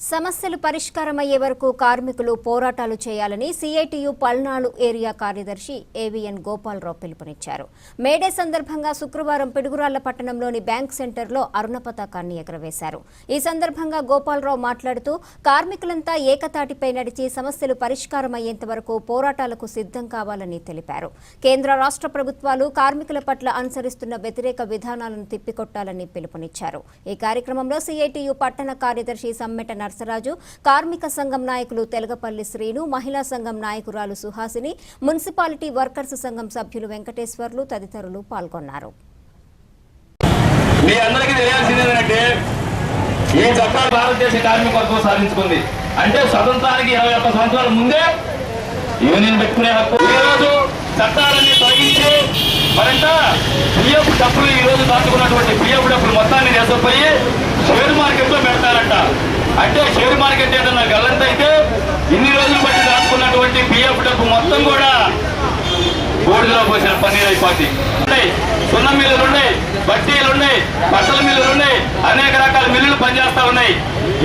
సమస్యలు పరిష్కారమయ్యే వరకు కార్మికులు పోరాటాలు చేయాలని సిఐటియు పల్నాడు ఏరియా కార్యదర్శి ఏవిఎన్ గోపాలరావు పిలుపునిచ్చారు. మేడే సందర్భంగా శుక్రవారం పిడుగురాళ్ళ పట్టణంలోని బ్యాంక్ సెంటర్లో అరుణ పతాకాన్ని ఎగరవేశారు. ఈ సందర్భంగా గోపాలరావు మాట్లాడుతూ కార్మికులంతా ఏకతాటిపై నడిచి సమస్యలు పరిష్కారమయ్యేంత వరకు పోరాటాలకు సిద్ధం కావాలని తెలిపారు. కేంద్ర రాష్ట్ర ప్రభుత్వాలు కార్మికుల పట్ల అనుసరిస్తున్న వ్యతిరేక విధానాలను తిప్పికొట్టాలని పిలుపునిచ్చారు. ఈ కార్యక్రమంలో సిఐటియు పట్టణ కార్యదర్శి సమ్మెట నర్సరాజు కార్మిక సంఘం నాయకులు తెలగపల్లి శ్రీను మహిళా సంఘం నాయకురాలు సుహాసిని మున్సిపాలిటీ వర్కర్స్ సంఘం సభ్యులు వెంకటేశ్వర్లు తదితరులు పాల్గొన్నారు. మీ అందరికీ తెలియాల్సింది ఏంటంటే ఈ చట్టాలు భారతదేశ కార్మిక సాధించుకుంది. అంటే స్వతంత్రానికి ఇరవై ఒక్క సంవత్సరాల ముందే యూనియన్ పెట్టుకునే హక్కు. ఈరోజు చట్టాలన్నీ తొలగించి మరింత పిఎఫ్ డబ్బులు ఈ రోజు దాచుకున్నటువంటి పిఎఫ్ డబ్బులు మొత్తాన్ని తీసుకుపోయి షేర్ మార్కెట్లో పెడతారంట. అంటే షేర్ మార్కెట్ ఏదన్నా గల్లంత అయితే ఇన్ని రోజులు బట్టి దాచుకున్నటువంటి పిఎఫ్ డబ్బు మొత్తం కూడా బోర్డులో పోసిన పన్నీర్ అయిపోతుంది ఉన్నాయి. సున్నం మిల్లులు ఉన్నాయి బట్టీలు ఉన్నాయి బట్టల మిల్లులు ఉన్నాయి అనేక రకాల మిల్లులు పనిచేస్తా ఉన్నాయి.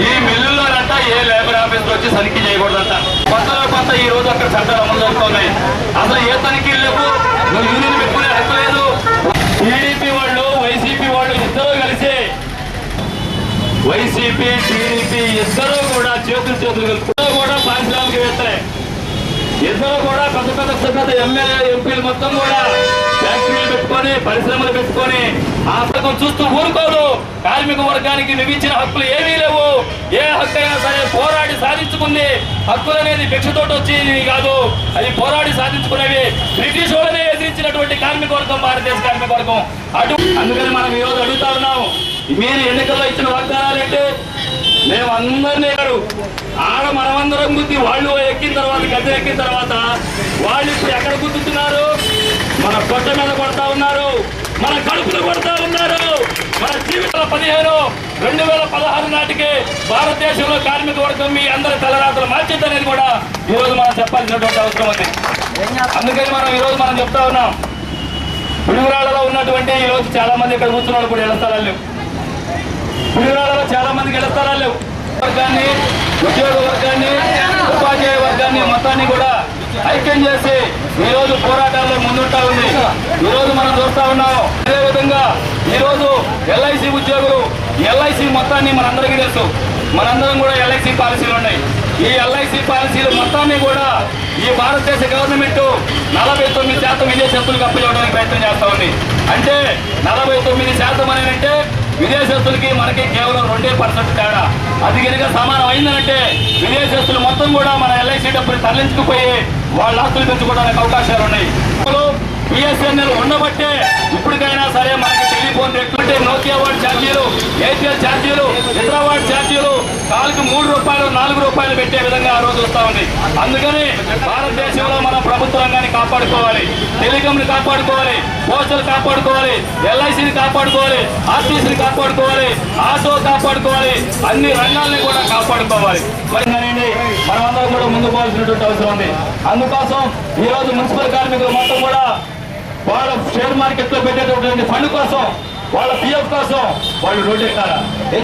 ఈ మిల్లుల్లోనంతా ఏ లేబర్ ఆఫీస్ వచ్చి తనిఖీ చేయకూడదంట. కొత్తలో కొత్త ఈ రోజు అక్కడ చట్టాలు అమలు జరుగుతున్నాయి అసలు ఏ తనిఖీలు లేవు? నువ్వు యూనియన్ పెట్టుకునే హక్కు లేదు టీడీపీ వాళ్ళు వైసీపీ వాళ్ళు ఇద్దరు కలిసి వైసీపీ టీడీపీ ఇద్దరు కూడా చేతులు చేతులు కలుపుతూ కూడా పారిశ్రామికవేత్తలే ఇద్దరు కూడా పెద్ద పెద్ద పెద్ద పెద్ద ఎమ్మెల్యే ఎంపీలు మొత్తం కూడా ఫ్యాక్టరీలు పెట్టుకొని పరిశ్రమలు పెట్టుకొని ఆ పథకం చూస్తూ ఊరుకోదు. కార్మిక వర్గానికి నువ్వు హక్కులు ఏమీ లేవు. ఏ హక్కు అయినా సరే పోరాడి సాధించుకుంది. హక్కులు అనేది భిక్షతోటి వచ్చి కాదు. అది పోరాడి సాధించుకునేవి కార్మిక వర్గం భారతదేశ కార్మిక వర్గం. అటు అందుకని మనం ఈ రోజు అడుగుతా ఉన్నాం మీరు ఎన్నికల్లో ఇచ్చిన వాగ్దానాలు అంటే మేము అందరినీ గారు ఆడ మనమందరం గుర్తి వాళ్ళు ఎక్కిన తర్వాత గద్దె ఎక్కిన తర్వాత వాళ్ళు ఇప్పుడు ఎక్కడ గుర్తున్నారు మన పొట్ట మీద కొడతా ఉన్నారు. మన కడుపులు కొడతా ఉన్నారు. మన జీవితాల పదిహేను రెండు వేల పదహారు నాటికి భారతదేశంలో కార్మిక వర్గం మీ అందరి తలరాతలు మార్చిద్ది కూడా ఈ రోజు మనం చెప్పాల్సినటువంటి అవసరం ఉంది అందుకని మనం ఈరోజు మనం చెప్తా ఉన్నాం. పిడుగురాళ్ళలో ఉన్నటువంటి ఈ రోజు చాలా మంది ఇక్కడ కూర్చున్నారు కూడా ఇళ్ళ లేవు. పులిరాలలో చాలా మందికి ఇళ్ళ లేవు. వర్గాన్ని ఉద్యోగ వర్గాన్ని ఉపాధ్యాయ వర్గాన్ని మొత్తాన్ని కూడా ఐక్యం చేసి ఈరోజు పోరాటాల్లో ముందుంటా ఉంది. ఈ రోజు మనం చూస్తా ఉన్నాం అదే విధంగా ఎల్ఐసి ఉద్యోగులు ఎల్ఐసి మొత్తాన్ని మనందరికీ తెలుసు. మనందరం కూడా ఎల్ఐసి పాలసీలు ఉన్నాయి. ఈ ఎల్ఐసి పాలసీలు మొత్తాన్ని కూడా ఈ భారతదేశ గవర్నమెంట్ నలభై తొమ్మిది శాతం విదేశస్తులకు అప్పచెప్పడానికి ప్రయత్నం చేస్తా ఉంది. అంటే నలభై తొమ్మిది శాతం అని అంటే విదేశస్తులకి మనకి కేవలం రెండే పర్సెంట్ తేడా. అది కనుక సమానం అయిందంటే విదేశస్తులు మొత్తం కూడా మన ఎల్ఐసి డబ్బులు తరలించుకుపోయి వాళ్ళ ఆస్తులు పెంచుకోవడానికి అవకాశాలు ఉన్నాయి బిఎస్ఎన్ఎల్ ఉండబట్టే ఇప్పటికైనా సరే మనకి టెలిఫోన్ రేట్లు నోకియా వాడి ఛార్జీలు ఎయిర్టెల్ ఛార్జీలు హైదరాబాద్ ఛార్జీలు కాలుకు మూడు రూపాయలు నాలుగు రూపాయలు పెట్టే విధంగా ఆ రోజు వస్తూ ఉంది. అందుకని భారతదేశంలో మన ప్రభుత్వ రంగాన్ని కాపాడుకోవాలి. టెలికాంని కాపాడుకోవాలి. పోస్టల్ కాపాడుకోవాలి. ఎల్ఐసిని కాపాడుకోవాలి. ఆర్టీసీని కాపాడుకోవాలి. ఆటో కాపాడుకోవాలి. అన్ని రంగాల్ని కూడా కాపాడుకోవాలి. మరి అనేది మనమందరం కూడా ముందు పోవాల్సినటువంటి అవసరం ఉంది. అందుకోసం ఈ రోజు మున్సిపల్ కార్మికులు మొత్తం కూడా వాళ్ళ షేర్ మార్కెట్లో పెట్టేటటువంటి ఫండ్ కోసం వాళ్ళ పిఎఫ్ కోసం వాళ్ళు రోడ్డు ఎక్కారా